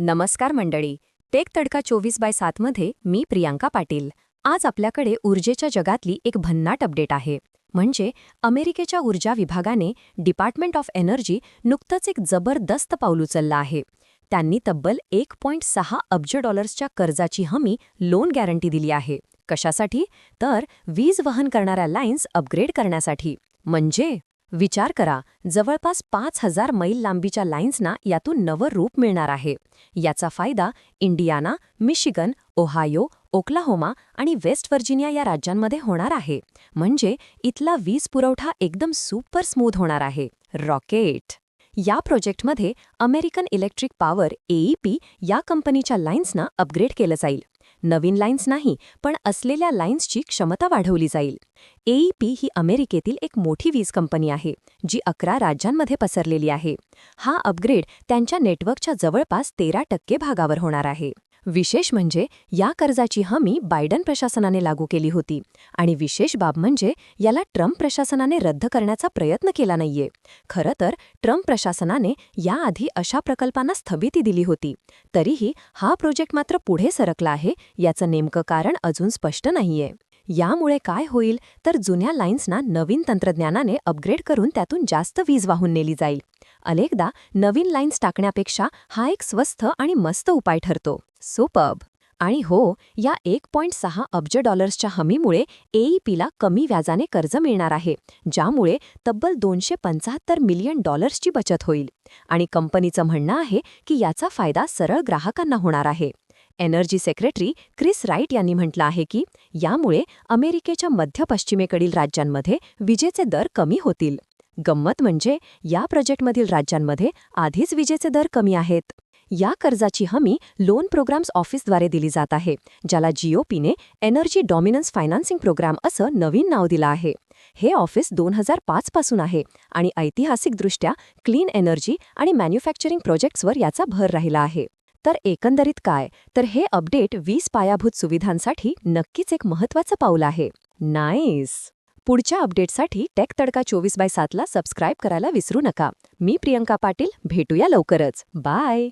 नमस्कार मंडळी. टेक तडका चोवीस बाय सातमध्ये मी प्रियांका पाटील. आज आपल्याकडे ऊर्जेच्या जगातली एक भन्नाट अपडेट आहे. म्हणजे अमेरिकेच्या ऊर्जा विभागाने डिपार्टमेंट ऑफ एनर्जी नुकतंच एक जबरदस्त पाऊल उचललं आहे. त्यांनी तब्बल एक पॉईंट सहा अब्ज डॉलर्सच्या कर्जाची हमी लोन गॅरंटी दिली आहे. कशासाठी? तर वीज वहन करणाऱ्या लाईन्स अपग्रेड करण्यासाठी. म्हणजे? विचार करा जवळपास पाच हजार मैल लांबीच्या लाईन्सना यातून नवं रूप मिळणार आहे. याचा फायदा इंडियाना मिशिगन ओहायो ओक्लाहोमा आणि वेस्ट व्हर्जिनिया या राज्यांमध्ये होणार आहे. म्हणजे इथला वीज पुरवठा एकदम सुपर स्मूथ होणार आहे. रॉकेट. या प्रोजेक्टमध्ये अमेरिकन इलेक्ट्रिक पॉवर एईपी या कंपनीच्या लाईन्सना अपग्रेड केलं जाईल. नवीन लाईन्स नाही पण असलेल्या लाईन्सची क्षमता वाढवली जाईल. एईपी ही अमेरिकेतील एक मोठी वीज कंपनी आहे जी अकरा राज्यांमध्ये पसरलेली आहे. हा अपग्रेड त्यांच्या नेटवर्कच्या जवळपास तेरा टक्के भागावर होणार आहे. विशेष म्हणजे या कर्जाची हमी बायडन प्रशासनाने लागू केली होती आणि विशेष बाब म्हणजे याला ट्रम्प प्रशासनाने रद्द करण्याचा प्रयत्न केला नाहीये. खरं तर ट्रम्प प्रशासनाने याआधी अशा प्रकल्पांना स्थगिती दिली होती. तरीही हा प्रोजेक्ट मात्र पुढे सरकला आहे याचं नेमकं कारण अजून स्पष्ट नाहीये. यामुळे काय होईल तर जुन्या लाईन्सना नवीन तंत्रज्ञानाने अपग्रेड करून त्यातून जास्त वीज वाहून नेली जाईल. अनेकदा नवीन लाईन्स टाकण्यापेक्षा हा एक स्वस्त आणि मस्त उपाय ठरतो. सुपब आणि हो या एक पॉईंट सहा अब्ज डॉलर्सच्या हमीमुळे एईपीला कमी व्याजाने कर्ज मिळणार आहे ज्यामुळे तब्बल दोनशे पंचाहत्तर मिलियन डॉलर्सची बचत होईल. आणि कंपनीचं म्हणणं आहे की याचा फायदा सरळ ग्राहकांना होणार आहे. एनर्जी सेक्रेटरी क्रिस राईट यांनी म्हटलं आहे की यामुळे अमेरिकेच्या मध्य पश्चिमेकडील राज्यांमध्ये विजेचे दर कमी होतील. गंमत म्हणजे या प्रोजेक्टमधील राज्यांमध्ये आधीच विजेचे दर कमी आहेत. या कर्जाची हमी लोन प्रोग्राम्स ऑफिसद्वारे दिली जात आहे ज्याला जीओपीने एनर्जी डॉमिनन्स फायनान्सिंग प्रोग्राम असं नवीन नाव दिलं आहे. हे ऑफिस दोन हजार पाच पासून आहे आणि ऐतिहासिकदृष्ट्या क्लीन एनर्जी आणि मॅन्युफॅक्चरिंग प्रोजेक्ट्सवर याचा भर राहिला आहे. तर एकंदरीत काय? तर हे अपडेट वीस पायाभूत सुविधांसाठी नक्कीच एक महत्त्वाचं पाऊल आहे. नाईस! पुढच्या अपडेटसाठी टेक तडका चोवीस बाय सातला सबस्क्राईब करायला विसरू नका. मी प्रियंका पाटील भेटूया लवकरच. बाय!